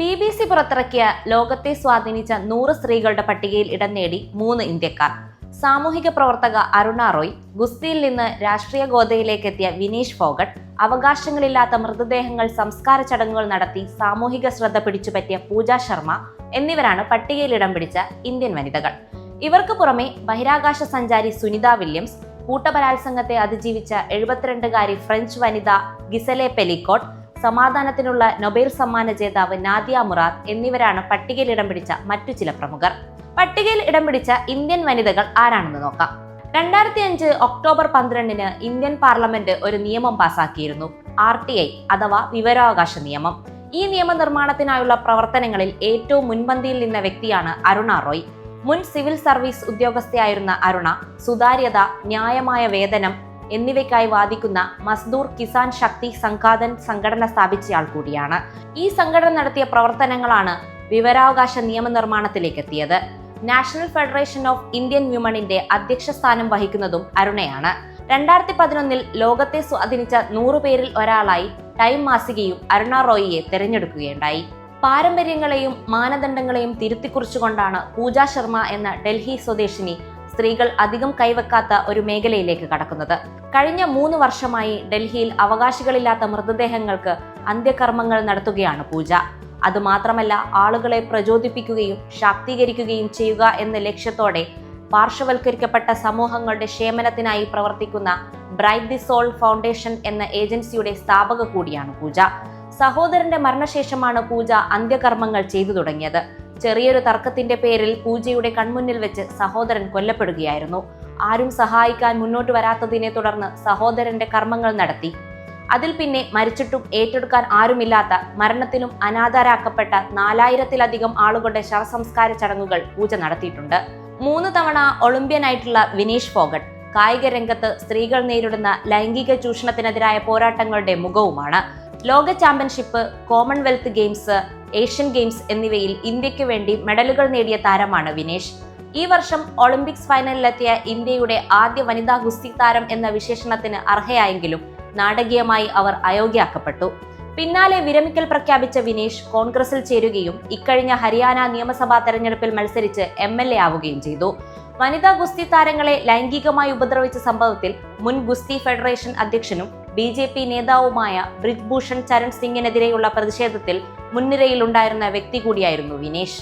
B B C പുറത്തിറക്കിയ ലോകത്തെ സ്വാധീനിച്ച നൂറ് സ്ത്രീകളുടെ പട്ടികയിൽ ഇടം നേടി മൂന്ന് ഇന്ത്യക്കാർ. സാമൂഹിക പ്രവർത്തക അരുണ റോയ് ഗുസ്തിയിൽ നിന്ന് രാഷ്ട്രീയ ഗോതയിലേക്ക് എത്തിയ വിനീഷ് ഫോഗട്ട് അവകാശങ്ങളില്ലാത്ത മൃതദേഹങ്ങൾ സംസ്കാര ചടങ്ങുകൾ നടത്തി സാമൂഹിക ശ്രദ്ധ പിടിച്ചുപറ്റിയ പൂജ ശർമ്മ എന്നിവരാണ് പട്ടികയിൽ ഇടം പിടിച്ച ഇന്ത്യൻ വനിതകൾ. ഇവർക്ക് പുറമെ ബഹിരാകാശ സഞ്ചാരി സുനിത വില്യംസ് കൂട്ടബലാത്സംഗത്തെ അതിജീവിച്ച എഴുപത്തിരണ്ടുകാരി ഫ്രഞ്ച് വനിത ഗിസലെ പെലിക്കോട്ട് സമാധാനത്തിനുള്ള നൊബേൽ സമ്മാന ജേതാവ് നാദിയ മുറാദ് എന്നിവരാണ് പട്ടികയിൽ ഇടം പിടിച്ച മറ്റു ചില പ്രമുഖർ. പട്ടികയിൽ ഇടം പിടിച്ച ഇന്ത്യൻ വനിതകൾ ആരാണെന്ന് നോക്കാം. രണ്ടായിരത്തി അഞ്ച് ഒക്ടോബർ പന്ത്രണ്ടിന് ഇന്ത്യൻ പാർലമെന്റ് ഒരു നിയമം പാസാക്കിയിരുന്നു. ആർ ടി ഐ അഥവാ വിവരാവകാശ നിയമം. ഈ നിയമനിർമ്മാണത്തിനായുള്ള പ്രവർത്തനങ്ങളിൽ ഏറ്റവും മുൻപന്തിയിൽ നിന്ന വ്യക്തിയാണ് അരുണ റോയ്. മുൻ സിവിൽ സർവീസ് ഉദ്യോഗസ്ഥയായിരുന്ന അരുണ സുതാര്യത ന്യായമായ വേതനം എന്നിവയ്ക്കായി വാദിക്കുന്ന മസ്ദൂർ കിസാൻ ശക്തി സംഘാതൻ സംഘടന സ്ഥാപിച്ചയാൾ കൂടിയാണ്. ഈ സംഘടന നടത്തിയ പ്രവർത്തനങ്ങളാണ് വിവരാവകാശ നിയമനിർമ്മാണത്തിലേക്ക് എത്തിയത്. നാഷണൽ ഫെഡറേഷൻ ഓഫ് ഇന്ത്യൻ വ്യൂമണിന്റെ അധ്യക്ഷ സ്ഥാനം വഹിക്കുന്നതും അരുണയാണ്. രണ്ടായിരത്തി പതിനൊന്നിൽ ലോകത്തെ സ്വാധീനിച്ച നൂറുപേരിൽ ഒരാളായി ടൈം മാസികയും അരുണ റോയിയെ തിരഞ്ഞെടുക്കുകയുണ്ടായി. പാരമ്പര്യങ്ങളെയും മാനദണ്ഡങ്ങളെയും തിരുത്തിക്കുറിച്ചുകൊണ്ടാണ് പൂജ ശർമ്മ എന്ന ഡൽഹി സ്വദേശിനി സ്ത്രീകൾ അധികം കൈവെക്കാത്ത ഒരു മേഖലയിലേക്ക് കടക്കുന്നത്. കഴിഞ്ഞ മൂന്ന് വർഷമായി ഡൽഹിയിൽ അവകാശികളില്ലാത്ത മൃതദേഹങ്ങൾക്ക് അന്ത്യകർമ്മങ്ങൾ നടത്തുകയാണ് പൂജ. അതുമാത്രമല്ല ആളുകളെ പ്രചോദിപ്പിക്കുകയും ശാക്തീകരിക്കുകയും ചെയ്യുക എന്ന ലക്ഷ്യത്തോടെ പാർശ്വവൽക്കരിക്കപ്പെട്ട സമൂഹങ്ങളുടെ ക്ഷേമനത്തിനായി പ്രവർത്തിക്കുന്ന ബ്രൈറ്റ് ദി സോൾ ഫൗണ്ടേഷൻ എന്ന ഏജൻസിയുടെ സ്ഥാപക കൂടിയാണ് പൂജ. സഹോദരന്റെ മരണശേഷമാണ് പൂജ അന്ത്യകർമ്മങ്ങൾ ചെയ്തു തുടങ്ങിയത്. ചെറിയൊരു തർക്കത്തിന്റെ പേരിൽ പൂജയുടെ കൺമുന്നിൽ വെച്ച് സഹോദരൻ കൊല്ലപ്പെടുകയായിരുന്നു. ആരും സഹായിക്കാൻ മുന്നോട്ട് വരാത്തതിനെ തുടർന്ന് സഹോദരന്റെ കർമ്മങ്ങൾ നടത്തി. അതിൽ പിന്നെ മരിച്ചിട്ടും ഏറ്റെടുക്കാൻ ആരുമില്ലാത്ത മരണത്തിനും അനാഥരാക്കപ്പെട്ട നാലായിരത്തിലധികം ആളുകളുടെ ശവസംസ്കാര ചടങ്ങുകൾ പൂജ നടത്തിയിട്ടുണ്ട്. മൂന്ന് തവണ ഒളിമ്പ്യനായിട്ടുള്ള വിനീഷ് ഫോഗട്ട് കായിക രംഗത്ത് സ്ത്രീകൾ നേരിടുന്ന ലൈംഗിക ചൂഷണത്തിനെതിരായ പോരാട്ടങ്ങളുടെ മുഖവുമാണ്. ലോക championship Commonwealth Games Asian Games എന്നിവയിൽ ഇന്ത്യയ്ക്ക് വേണ്ടി മെഡലുകൾ നേടിയ താരമാണ് വിനേഷ്. ഈ വർഷം ഒളിമ്പിക്സ് ഫൈനലിലെത്തിയ ഇന്ത്യയുടെ ആദ്യ വനിതാ ഗുസ്തി താരം എന്ന വിശേഷണത്തിന് അർഹയായെങ്കിലും നാടകീയമായി അവർ അയോഗ്യാക്കപ്പെട്ടു പിന്നാലെ വിരമിക്കൽ പ്രഖ്യാപിച്ച വിനേഷ് കോൺഗ്രസിൽ ചേരുകയും ഇക്കഴിഞ്ഞ ഹരിയാന നിയമസഭാ തെരഞ്ഞെടുപ്പിൽ മത്സരിച്ച് എം ആവുകയും ചെയ്തു. വനിതാ ഗുസ്തി താരങ്ങളെ ലൈംഗികമായി ഉപദ്രവിച്ച സംഭവത്തിൽ മുൻ ഗുസ്തി ഫെഡറേഷൻ അധ്യക്ഷനും ബി ജെ പി നേതാവുമായ ബ്രിജ്ഭൂഷൺ ചരൺ സിംഗിനെതിരെയുള്ള പ്രതിഷേധത്തിൽ മുൻനിരയിലുണ്ടായിരുന്ന വ്യക്തി കൂടിയായിരുന്നു വിനേഷ്.